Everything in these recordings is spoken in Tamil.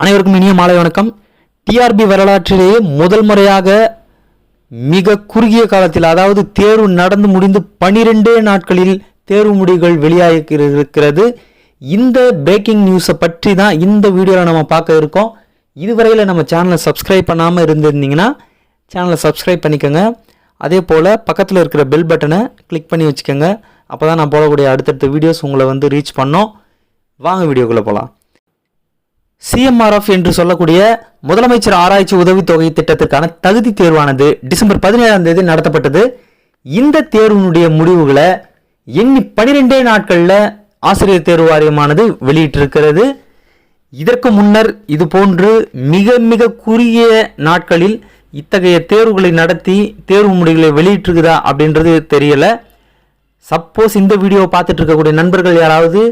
அனைவருக்கும் இனிய மாலை வணக்கம். டிஆர்பி வரலாற்றிலேயே முதல் முறையாக மிக குறுகிய காலத்தில் அதாவது தேர்வு நடந்து முடிந்து பனிரெண்டே நாட்களில் தேர்வு முடிவுகள் வெளியாகிருக்கிறது இந்த பிரேக்கிங் நியூஸை பற்றி தான் இந்த வீடியோவில் நம்ம பார்க்க இருக்கோம். இதுவரையில் நம்ம சேனலை சப்ஸ்கிரைப் பண்ணாமல் இருந்திருந்தீங்கன்னா சேனலை சப்ஸ்கிரைப் பண்ணிக்கோங்க. அதே போல் பக்கத்தில் இருக்கிற பெல் பட்டனை கிளிக் பண்ணி வச்சுக்கோங்க. அப்போ தான் நான் போடக்கூடிய அடுத்தடுத்த வீடியோஸ் உங்களை வந்து ரீச் பண்ணோம். வாங்க வீடியோக்குள்ளே போகலாம் சிஎம்ஆர்எஃப் என்று சொல்லக்கூடிய முதலமைச்சர் ஆராய்ச்சி உதவித்தொகை திட்டத்திற்கான தகுதி தேர்வானது டிசம்பர் பதினேழாம் தேதி நடத்தப்பட்டது. இந்த தேர்வினுடைய முடிவுகளை எண்ணி பனிரெண்டே நாட்களில் ஆசிரியர் தேர்வு வாரியமானது வெளியிட்டிருக்கிறது. இதற்கு முன்னர் இது போன்று மிக மிக குறுகிய நாட்களில் இத்தகைய தேர்வுகளை நடத்தி தேர்வு முடிவுகளை வெளியிட்டிருக்குதா அப்படின்றது தெரியலை. சப்போஸ் இந்த வீடியோ பார்த்துட்டு இருக்கக்கூடிய நண்பர்கள் யாராவது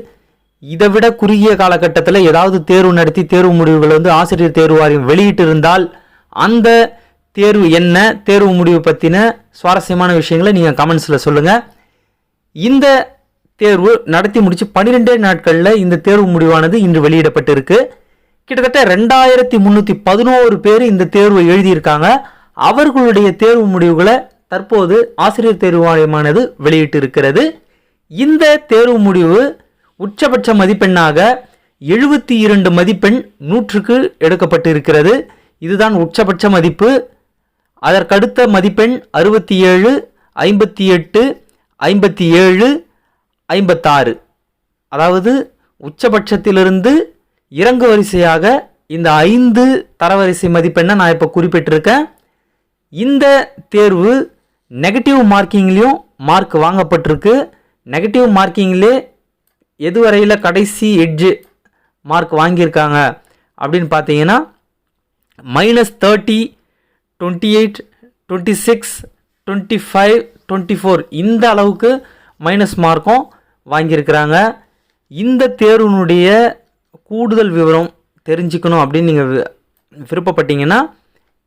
இதை விட குறுகிய காலகட்டத்தில் ஏதாவது தேர்வு நடத்தி தேர்வு முடிவுகள் வந்து ஆசிரியர் தேர்வு வாரியம் வெளியிட்டிருந்தால் அந்த தேர்வு என்ன தேர்வு முடிவு பற்றின சுவாரஸ்யமான விஷயங்களை நீங்கள் கமெண்ட்ஸில் சொல்லுங்கள் இந்த தேர்வு நடத்தி முடித்து பன்னிரெண்டே நாட்களில் இந்த தேர்வு முடிவானது இன்று வெளியிடப்பட்டிருக்கு. கிட்டத்தட்ட ரெண்டாயிரத்தி முந்நூற்றி பதினோரு பேர் இந்த தேர்வை எழுதியிருக்காங்க. அவர்களுடைய தேர்வு முடிவுகளை தற்போது ஆசிரியர் தேர்வு வாரியமானது வெளியிட்டு இருக்கிறது இந்த தேர்வு முடிவு உச்சபட்ச மதிப்பெண்ணாக எழுபத்தி இரண்டு மதிப்பெண் நூற்றுக்கு எடுக்கப்பட்டு இருக்கிறது இதுதான் உச்சபட்ச மதிப்பு. அதற்கடுத்த மதிப்பெண் அறுபத்தி ஏழு ஐம்பத்தி எட்டு ஐம்பத்தி ஏழு ஐம்பத்தாறு. அதாவது உச்சபட்சத்திலிருந்து இறங்கு வரிசையாக இந்த ஐந்து தரவரிசை மதிப்பெண்ணை நான் இப்போ குறிப்பிட்டிருக்கேன். இந்த தேர்வு நெகட்டிவ் மார்க்கிங்லேயும் மார்க் வாங்கப்பட்டிருக்கு. நெகட்டிவ் மார்க்கிங்லே எதுவரையில் கடைசி எட்ஜு மார்க் வாங்கியிருக்காங்க அப்படின்னு பார்த்தீங்கன்னா minus thirty twenty eight twenty six twenty five twenty four இந்த அளவுக்கு மைனஸ் மார்க்கும் வாங்கியிருக்கிறாங்க. இந்த தேர்வினுடைய கூடுதல் விவரம் தெரிஞ்சுக்கணும் அப்படின்னு நீங்கள் விருப்பப்பட்டீங்கன்னா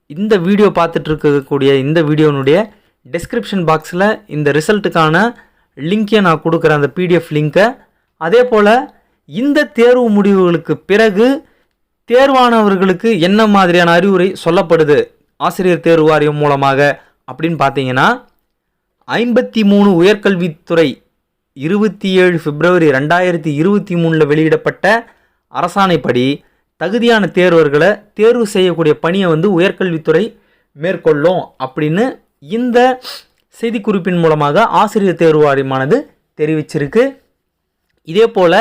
இந்த வீடியோ பார்த்துட்டு இருக்கக்கூடிய இந்த வீடியோனுடைய டிஸ்கிரிப்ஷன் பாக்ஸில் இந்த ரிசல்ட்டுக்கான லிங்கை நான் கொடுக்குற அந்த பிடிஎஃப் லிங்க்கை அதே போல் இந்த தேர்வு முடிவுகளுக்கு பிறகு தேர்வானவர்களுக்கு என்ன மாதிரியான அறிவுரை சொல்லப்படுது? ஆசிரியர் தேர்வு வாரியம் மூலமாக அப்படின்னு பார்த்தீங்கன்னா ஐம்பத்தி மூணு உயர்கல்வித்துறை இருபத்தி ஏழு பிப்ரவரி ரெண்டாயிரத்தி இருபத்தி மூணில் வெளியிடப்பட்ட அரசாணைப்படி தகுதியான தேர்வர்களை தேர்வு செய்யக்கூடிய பணியை வந்து உயர்கல்வித்துறை மேற்கொள்ளும் அப்படின்னு இந்த செய்திக்குறிப்பின் மூலமாக ஆசிரியர் தேர்வு வாரியமானது தெரிவிச்சிருக்கு. இதே போல்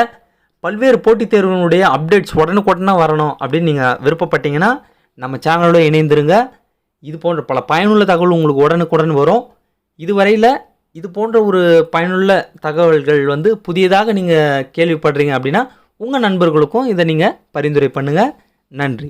பல்வேறு போட்டித் தேர்வுகளுடைய அப்டேட்ஸ் உடனுக்குடனே வரணும் அப்படின்னு நீங்கள் விருப்பப்பட்டீங்கன்னா நம்ம சேனலோட இணைந்துருங்க. இது போன்ற பல பயனுள்ள தகவல் உங்களுக்கு உடனுக்குடன் வரும். இதுவரையில் இது போன்ற ஒரு பயனுள்ள தகவல்கள் வந்து புதியதாக நீங்கள் கேள்விப்படுறீங்க அப்படின்னா உங்கள் நண்பர்களுக்கும் இதை நீங்கள் பரிந்துரை பண்ணுங்கள் நன்றி.